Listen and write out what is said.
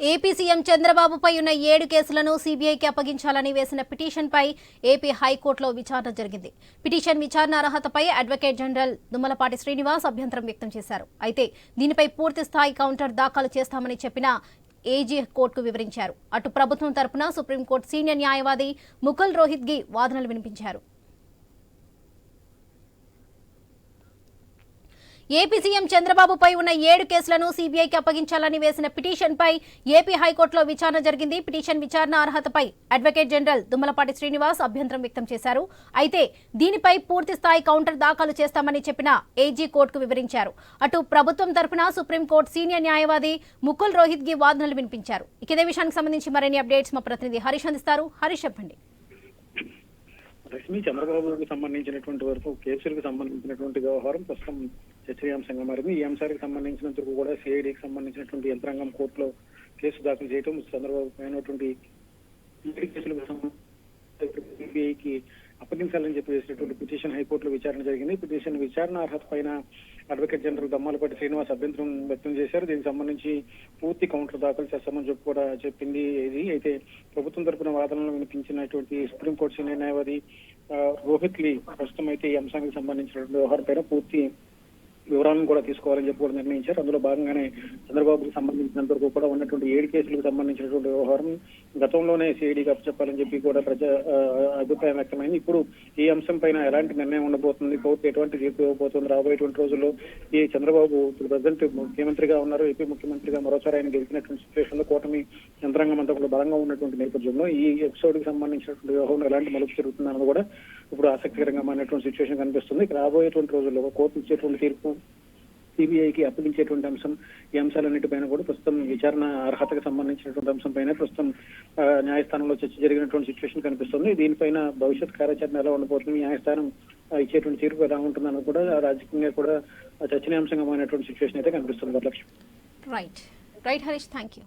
AP CM చంద్రబాబుపై ఉన్న ఏడు కేసులను సీబీఐకి అప్పగించాలని వేసిన పిటిషన్పై ఏపీ హైకోర్టులో విచారణ జరిగింది. పిటిషన్ విచారణ అర్హతపై అడ్వకేట్ జనరల్ దుమ్మలపాటి శ్రీనివాస్ అభ్యంతరం వ్యక్తం చేశారు. అయితే దీనిపై పూర్తి స్థాయి కౌంటర్ దాఖలు చేస్తామని చెప్పిన ఏజీ కోర్టుకు వివరించారు. అటు ప్రభుత్వం తరపున సుప్రీంకోర్టు సీనియర్ న్యాయవాది ముకుల్ రోహిత్గి వాదనలు వినిపించారు. ఏపీ సీఎం చంద్రబాబుపై ఉన్న ఏడు కేసులను సీబీఐకి అప్పగించాలని వేసిన పిటిషన్పై ఏపీ హైకోర్టులో విచారణ జరిగింది. పిటిషన్ విచారణ అర్హతపై అడ్వకేట్ జనరల్ దుమ్మలపాటి శ్రీనివాస్ అభ్యంతరం వ్యక్తం చేశారు. అయితే దీనిపై పూర్తి స్థాయి కౌంటర్ దాఖలు చేస్తామని చెప్పిన ఏజీ కోర్టుకు వివరించారు. అటు ప్రభుత్వం తరపున సుప్రీంకోర్టు సీనియర్ న్యాయవాది ముకుల్ రోహిత్ గి వాదనలు వినిపించారు. ఇక ఇదే విషయానికి సంబంధించి మరిన్ని అప్డేట్స్ మా ప్రతినిధి హరీష్ అందిస్తారు. హరీష్ చెప్పండి. లక్ష్మి చంద్రబాబుకి సంబంధించినటువంటి వరకు కేసులకు సంబంధించినటువంటి వ్యవహారం ప్రస్తుతం చర్చనీయాంశంగా మారింది. ఈ అంశానికి సంబంధించినంత వరకు కూడా సిఐడికి సంబంధించినటువంటి యంత్రాంగం కోర్టులో కేసు దాఖలు చేయడం చంద్రబాబు పైనటువంటి కేసులకు సిబిఐకి అప్పగించాలని చెప్పి వేసినటువంటి పిటిషన్ హైకోర్టులో విచారణ జరిగింది. పిటిషన్ విచారణ అర్హత పైన అడ్వకేట్ జనరల్ దమ్మాలపాటి శ్రీనివాస్ అభ్యంతరం వ్యక్తం చేశారు. దీనికి సంబంధించి పూర్తి కౌంటర్ దాఖలు చేస్తామని చెప్పి కూడా చెప్పింది ఇది అయితే ప్రభుత్వం తరపున వాదనలు వినిపించినటువంటి సుప్రీంకోర్టు సీనియర్ న్యాయవాది రోహిత్ లీ ప్రస్తుతం అయితే ఈ అంశానికి సంబంధించినటువంటి వ్యవహారం పైన పూర్తి వివరాలను కూడా తీసుకోవాలని చెప్పి కూడా నిర్ణయించారు. అందులో భాగంగానే చంద్రబాబుకి సంబంధించినంత వరకు కూడా ఉన్నటువంటి ఏడు కేసులకు సంబంధించినటువంటి వ్యవహారం గతంలోనే సిఐడికి అప్పచెప్పాలని చెప్పి కూడా ప్రజా అభిప్రాయం వ్యక్తమైంది. ఇప్పుడు ఈ అంశం పైన ఎలాంటి నిర్ణయం ఉండబోతుంది? కోర్టు ఎటువంటి తీర్పు ఇవ్వబోతుంది? రాబోయేటువంటి రోజుల్లో ఈ చంద్రబాబు ఇప్పుడు ప్రజెంట్ ముఖ్యమంత్రిగా ఉన్నారు. ఏపీ ముఖ్యమంత్రిగా మరోసారి ఆయన గెలిచినటువంటి సిచ్యువేషన్లో కూటమి యంత్రాంగం అంతా కూడా బలంగా ఉన్నటువంటి నేపథ్యంలో ఈ ఎపిసోడ్కి సంబంధించినటువంటి వ్యవహారం ఎలాంటి మలుపు జరుగుతుందన్నది కూడా ఇప్పుడు ఆసక్తికరంగా మారినటువంటి సిచ్యువేషన్ కనిపిస్తుంది. ఇక రాబోయేటువంటి రోజుల్లో కోర్టు ఇచ్చేటువంటి తీర్పు సిబిఐకి అప్పగించేటువంటి అంశం ఈ అంశాలన్నిటిపైన కూడా ప్రస్తుతం విచారణ అర్హతకు సంబంధించినటువంటి అంశం పైన ప్రస్తుతం న్యాయస్థానంలో చర్చ జరిగినటువంటి సిచ్యువేషన్ కనిపిస్తుంది. దీనిపైన భవిష్యత్ కార్యాచరణ ఎలా ఉండబోతుంది న్యాయస్థానం ఇచ్చేటువంటి తీర్పు ఎలా ఉంటుందని కూడా రాజకీయంగా కూడా చర్చనీయాంశంగా మారినటువంటి సిచ్యువేషన్ అయితే కనిపిస్తుంది Varalakshmi. Right right Harish thank you